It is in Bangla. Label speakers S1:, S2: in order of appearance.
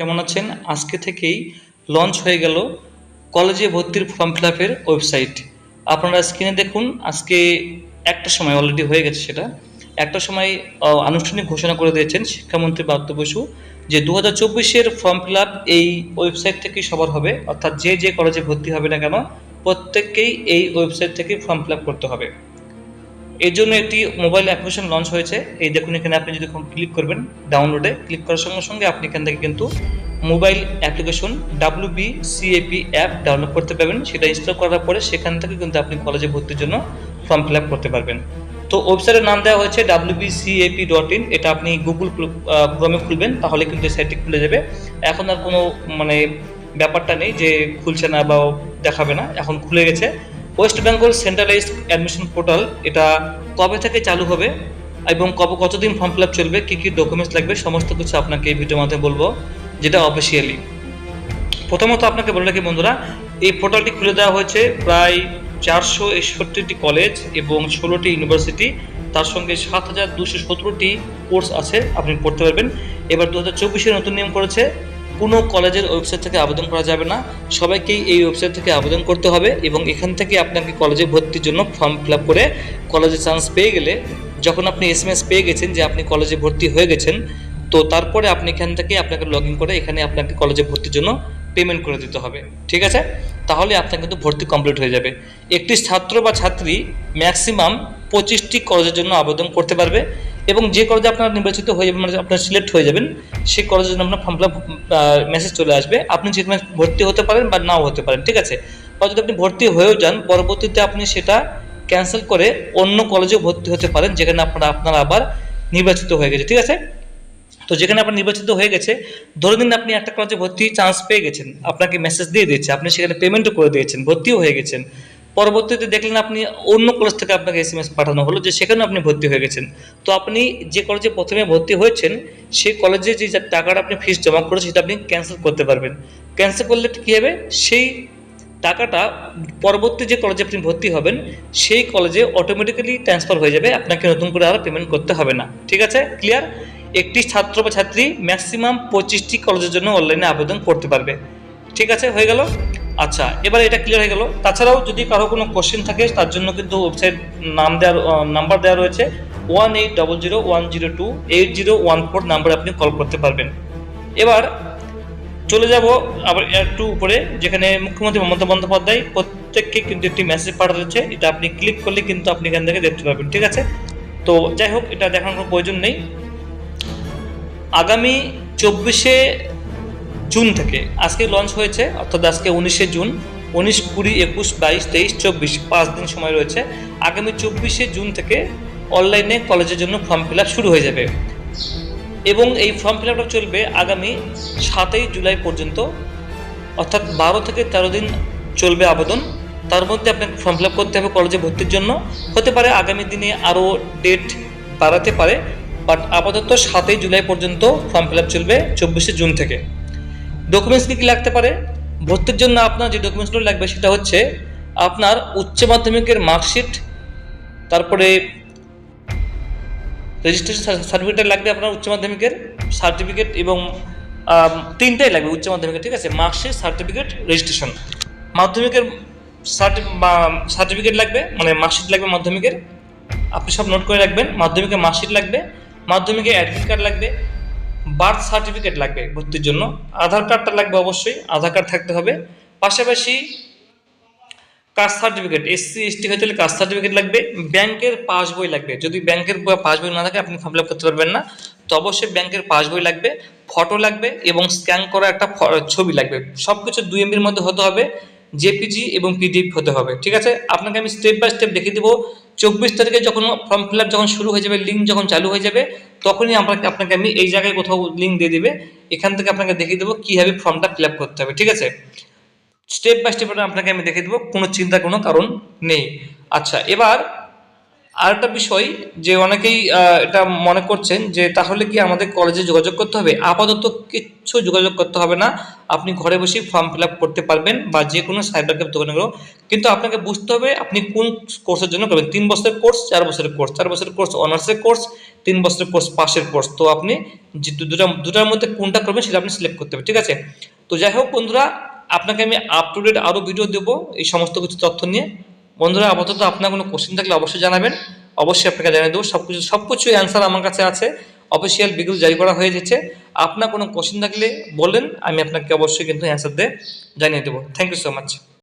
S1: কেমন আছেন? আজকে থেকেই লঞ্চ হয়ে গেল কলেজে ভর্তির ফর্ম ফিল আপের ওয়েবসাইট আপনারা স্ক্রিনে দেখুন, আজকে একটা সময় অলরেডি হয়ে গেছে সেটা। একটা সময় আনুষ্ঠানিক ঘোষণা করে দিয়েছেন শিক্ষামন্ত্রী বাদ্য বসু যে দু হাজার চব্বিশের ফর্ম ফিল আপ এই ওয়েবসাইট থেকেই সবার হবে, অর্থাৎ যে যে কলেজে ভর্তি হবে না কেন, প্রত্যেককেই এই ওয়েবসাইট থেকে ফর্ম ফিল আপ করতে হবে। এর জন্য একটি মোবাইল অ্যাপ্লিকেশন লঞ্চ হয়েছে। এই দেখুন, এখানে আপনি যদি ক্লিক করবেন ডাউনলোডে ক্লিক করার সঙ্গে সঙ্গে আপনি এখান থেকে কিন্তু mobile application W B C A P app download করতে পারবেন। সেটা ইনস্টল করার পরে সেখান থেকে কিন্তু আপনি কলেজে ভর্তির জন্য ফর্ম ফিল করতে পারবেন। তো ওয়েবসাইটের নাম দেওয়া হয়েছে W B C A P dot in এটা আপনি গুগল ক্রমে খুলবেন, তাহলে কিন্তু এই সাইটটি খুলে যাবে। এখন আর কোনো মানে ব্যাপারটা নেই যে খুলছে না বা দেখাবে না। এখন খুলে গেছে। West Bengal centralised admission portal, এটা কবে থেকে চালু হবে এবং কবে, কতদিন ফর্ম ফিল আপ চলবে, কী কী ডকুমেন্টস লাগবে, সমস্ত কিছু আপনাকে এই ভিডিওর মাধ্যমে বলব, যেটা অফিসিয়ালি প্রথমত আপনাকে বলে রাখি বন্ধুরা, এই পোর্টালটি খুলে দেওয়া হয়েছে প্রায় চারশো একষট্টিটি কলেজ এবং ষোলোটি ইউনিভার্সিটি তার সঙ্গে সাত হাজার দুশো সতেরোটি কোর্স আছে, আপনি পড়তে পারবেন। এবার দু হাজার চব্বিশে নতুন নিয়ম করেছে কোনো কলেজের ওয়েবসাইট থেকে আবেদন করা যাবে না। সবাইকেই এই ওয়েবসাইট থেকে আবেদন করতে হবে এবং এখান থেকে আপনাকে কলেজে ভর্তির জন্য ফর্ম ফিল করে কলেজে চান্স পেয়ে গেলে যখন আপনি এস এম এস পেয়ে গেছেন যে আপনি কলেজে ভর্তি হয়ে গেছেন, তো তারপরে আপনি এখান থেকে আপনাকে লগ ইন করে এখানে আপনাকে কলেজে ভর্তির জন্য পেমেন্ট করে দিতে হবে। ঠিক আছে? তাহলে আপনার কিন্তু ভর্তি কমপ্লিট হয়ে যাবে। একটি ছাত্র বা ছাত্রী ম্যাক্সিমাম পঁচিশটি কলেজের জন্য আবেদন করতে পারবে। এবং যে কলেজে আপনার নির্বাচিত হয়ে যাবেন মানে আপনার সিলেক্ট হয়ে যাবেন, সেই কলেজের জন্য আপনার ফর্ম ফিল মেসেজ চলে আসবে। আপনি যেখানে ভর্তি হতে পারেন বা নাও হতে পারেন, ঠিক আছে? বা যদি আপনি ভর্তি হয়েও যান, পরবর্তীতে আপনি সেটা ক্যান্সেল করে অন্য কলেজে ভর্তি হতে পারেন, যেখানে আপনারা, আপনার আবার নির্বাচিত হয়ে গেছে, ঠিক আছে? তো যেখানে আপনার নির্বাচিত হয়ে গেছে, ধরে নিন আপনি একটা কলেজে ভর্তি চান্স পেয়ে গেছেন। আপনাকে মেসেজ দিয়ে দিয়েছে, আপনি সেখানে পেমেন্টও করে দিয়েছেন, ভর্তিও হয়ে গেছেন। পরবর্তীতে দেখলেন আপনি অন্য কলেজ থেকে আপনাকে এস এম এস পাঠানো হলো, যে সেখানেও আপনি ভর্তি হয়ে গেছেন। তো আপনি যে কলেজে প্রথমে ভর্তি হয়েছেন, সেই কলেজে যে যা টাকাটা আপনি ফিস জমা করেছেন, সেটা আপনি ক্যান্সেল করতে পারবেন। ক্যান্সেল করলে কী হবে? সেই টাকাটা পরবর্তী যে কলেজে আপনি ভর্তি হবেন, সেই কলেজে অটোমেটিক্যালি ট্রান্সফার হয়ে যাবে, আপনাকে নতুন করে আর পেমেন্ট করতে হবে না। ঠিক আছে? ক্লিয়ার একটি ছাত্র বা ছাত্রী ম্যাক্সিমাম পঁচিশটি কলেজের জন্য অনলাইনে আবেদন করতে পারবে। ঠিক আছে? হয়ে গেল? আচ্ছা এবার এটা ক্লিয়ার হয়ে গেল। তাছাড়াও যদি কারও কোনো কোশ্চেন থাকে, তার জন্য কিন্তু ওয়েবসাইট নাম দেওয়ার নাম্বার দেওয়া রয়েছে one eight double zero one zero two eight zero one four নাম্বারে আপনি কল করতে পারবেন। এবার চলে যাব আবার একটু উপরে, যেখানে মুখ্যমন্ত্রী মমতা বন্দ্যোপাধ্যায় প্রত্যেককে কিন্তু একটি মেসেজ পাঠাচ্ছে। এটা আপনি ক্লিক করলে কিন্তু আপনি এখান থেকে দেখতে পারবেন, ঠিক আছে? তো যাই হোক, এটা দেখানোর কোনো প্রয়োজন নেই। আগামী চব্বিশে জুন থেকে। আজকে লঞ্চ হয়েছে, অর্থাৎ আজকে উনিশে জুন। উনিশ, কুড়ি, একুশ, বাইশ, তেইশ, চব্বিশ, পাঁচ দিন সময় রয়েছে। আগামী চব্বিশে জুন থেকে অনলাইনে কলেজের জন্য ফর্ম ফিল শুরু হয়ে যাবে। এবং এই ফর্ম ফিল চলবে আগামী সাতই জুলাই পর্যন্ত। অর্থাৎ বারো থেকে তেরো দিন চলবে আবেদন। তার মধ্যে আপনাকে ফর্ম ফিল করতে হবে কলেজে ভর্তির জন্য। হতে পারে আগামী দিনে আরও ডেট বাড়াতে পারে। বাট আপাতত সাতই জুলাই পর্যন্ত ফর্ম ফিল চলবে চব্বিশে জুন থেকে। ডকুমেন্টস কী কী লাগতে পারে? ভর্তির জন্য আপনার যে ডকুমেন্টসগুলো লাগবে সেটা হচ্ছে আপনার উচ্চ মাধ্যমিকের মার্কশিট তারপরে রেজিস্ট্রেশন সার্টিফিকেট লাগবে আপনার উচ্চ মাধ্যমিকের সার্টিফিকেট এবং তিনটাই লাগবে উচ্চ মাধ্যমিকের, ঠিক আছে? মার্কশিট সার্টিফিকেট রেজিস্ট্রেশন মাধ্যমিকের সার্টিফিকেট লাগবে মানে মার্কশিট লাগবে মাধ্যমিকের। আপনি সব নোট করে রাখবেন মাধ্যমিকের মার্কশিট লাগবে মাধ্যমিকের অ্যাডমিট কার্ড লাগবে বার্থ সার্টিফিকেট লাগবে ভর্তির জন্য। আধার কার্ডটা লাগবে অবশ্যই আধার কার্ড থাকতে হবে। পাশাপাশি কাস্ট সার্টিফিকেট এসসি এসটি হয়ে গেলে কাস্ট সার্টিফিকেট লাগবে। ব্যাংকের পাসবই লাগবে। যদি ব্যাংকের পাসবই না থাকে, আপনি ফর্ম ফিল করতে পারবেন না। তো অবশ্যই ব্যাংকের পাসবই লাগবে ফটো লাগবে এবং স্ক্যান করা একটা ছবি লাগবে। সব কিছু দুই এমবির মধ্যে হতে হবে জেপিজি এবং পিডিএফ হতে হবে। ঠিক আছে? আপনাকে আমি স্টেপ বাই স্টেপ দেখিয়ে দেবো চব্বিশ তারিখে যখন ফর্ম ফিল যখন শুরু হয়ে যাবে লিঙ্ক যখন চালু হয়ে যাবে, তখনই আপনাকে আপনাকে আমি এই জায়গায় কোথাও লিঙ্ক দিয়ে দেবে, এখান থেকে আপনাকে দেখিয়ে দেবো কীভাবে ফর্মটা ফিল করতে হবে, ঠিক আছে? স্টেপ বাই স্টেপ আপনাকে আমি দেখিয়ে দেবো, কোনো চিন্তার কোনো কারণ নেই। আচ্ছা এবার আর একটা বিষয় যে অনেকেই এটা মনে করছেন যে তাহলে কি আমাদের কলেজে যোগাযোগ করতে হবে? আপাতত কিচ্ছু যোগাযোগ করতে হবে না। আপনি ঘরে বসেই ফর্ম ফিল আপ করতে পারবেন বা যে কোনো সাইবার ক্যাফে দোকানে গেলেও। কিন্তু আপনাকে বুঝতে হবে আপনি কোন কোর্সের জন্য করবেন। তিন বছরের কোর্স চার বছরের কোর্স চার বছরের কোর্স অনার্সের কোর্স তিন বছরের কোর্স পাশের কোর্স তো আপনি যে দুটা, দুটার মধ্যে কোনটা করবেন সেটা আপনি সিলেক্ট করতে হবে, ঠিক আছে? তো যাই হোক বন্ধুরা, আপনাকে আমি আপ টু ডেট আরও ভিডিও দেবো এই সমস্ত কিছু তথ্য নিয়ে। বন্ধুরা, আপাতত আপনার কোনো কোশ্চেন থাকলে অবশ্যই জানাবেন। অবশ্যই আপনাকে জানিয়ে দেবো সব কিছু সব কিছুই অ্যান্সার আমার কাছে আছে। অফিসিয়াল বিজ্ঞপ্তি জারি করা হয়ে গেছে। আপনার কোনো কোশ্চেন থাকলে বলেন, আমি আপনাকে অবশ্যই কিন্তু অ্যান্সার দিয়ে জানিয়ে দেবো। Thank you so much